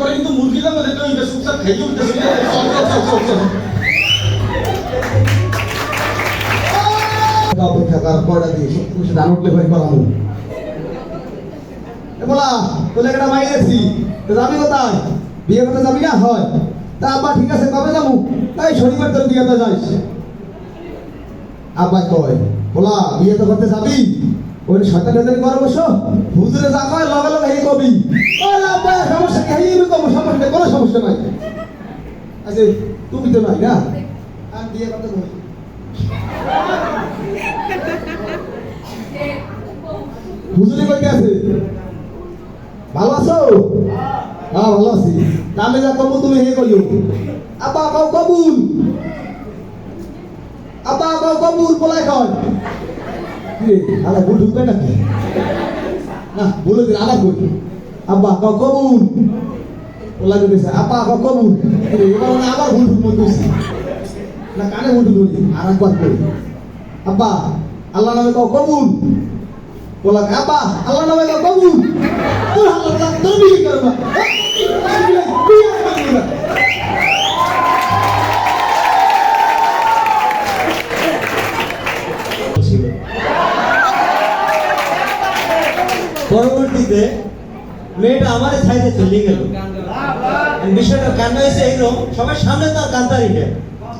পরে কিন্তু মুরগিটার মধ্যে তো ইটা সুপসাপ খাইয়ে উঠতেছে। চল, চল, চল, চল, চল। অপেক্ষা কর কয়টা দিয়ে সত্যি সে ধান উঠলে ভাই করাবো এ বলা তোলে একটা মাই তো যাবি কোথায়? বিয়ে করতে যাবি না? হয়। তা আব্বা ঠিক আছে কবে যাব? এই শনিবার তোর বিয়েতে যাইস আব্বা কয় বলা বিয়ে তো করতে যাবি? ওই শয়তান হেদারি করে বসো, হুজুরে যা কয়, লগে লগে এই কবি। ও আব্বা সমস্যা কি এই কব সমস্যা কোনো সমস্যা নাই। আচ্ছা তুমি তো নাই না? আর বিয়ে করতে বলি হুজুরি কই আছে ভালো আছো? হ্যাঁ ভালো আছি। আমি যা কবুল, তুমি হে কইও। আপা কাউ কবুল। আপা কাউ কবুল বলাই কয় আলা ভুল ঢুকবে নাকি? না, বলে দিন আলা কই আব্বা কাউ কবুল ওলা কইছে আপা কাউ কবুল এবার আবার ভুল ঢুকবে কইছি না, কানে ভুল ঢুকবে আর একবার কই আব্বা আল্লাহ নামে কাউ কবুল বলা আব্বা আল্লাহ নামে কাউ কবুল তোর আল্লাহ তোর বিয়ে করবা পরবর্তীতে মেয়েটা আমার সাইডে চলে গেল। বিষয়টা কান্না হয়েছে এইরকম সবার সামনে তো আর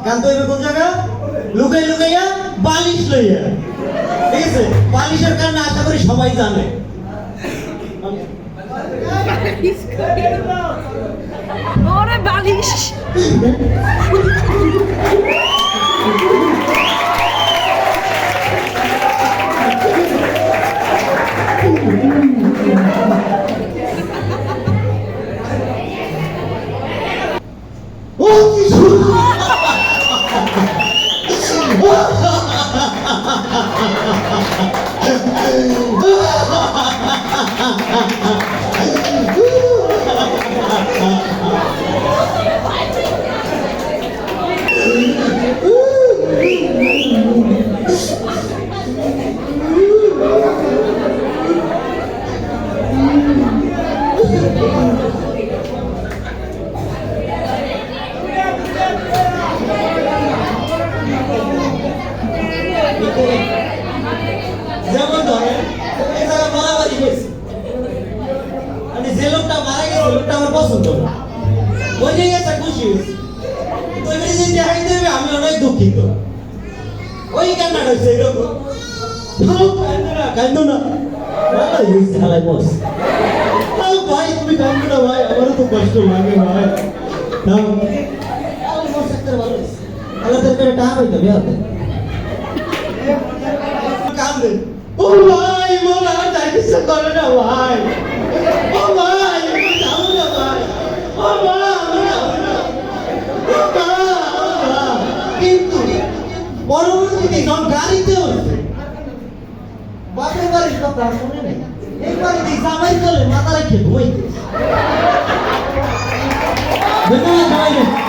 কান্ত হইবে কোন জায়গা? লুকাই লুকাইয়া বালিশ লইয়া। ঠিক আছে? বালিশের কান্না আশা করি সবাই জানে। ওরে বালিশ। ও কি সুন্দর যেমন ধরেন মারামারি হয়েছে মানে যে লোকটা মারা গেছে লোকটা আমার পছন্দ না ওই খুশি হয়েছে এবারে যে আমি অনেক দুঃখিত ওই কান্নাটা হয়েছে এরকম বস ভাই, তুমি কান্দো না, ভাই, আমারও তো কষ্ট লাগে, ভাই থাম। হালাই বস, একটা ভালো হয়েছে। আল্লাহ তোর করে টাকা পাইতো বিয়াতে কান্দে ও ভাই, মোরা যাই কিছু করে না ভাই। ও ভাই আমি না ভাই। ও না। মা। কিন্তু পরবর্তীতে যখন গাড়িতে উঠছে, বাপের বাড়ির কথা শুনে নাই এই জামাই চলে, মাথা রেখে ঘুমাইতে বুঝতে পারছ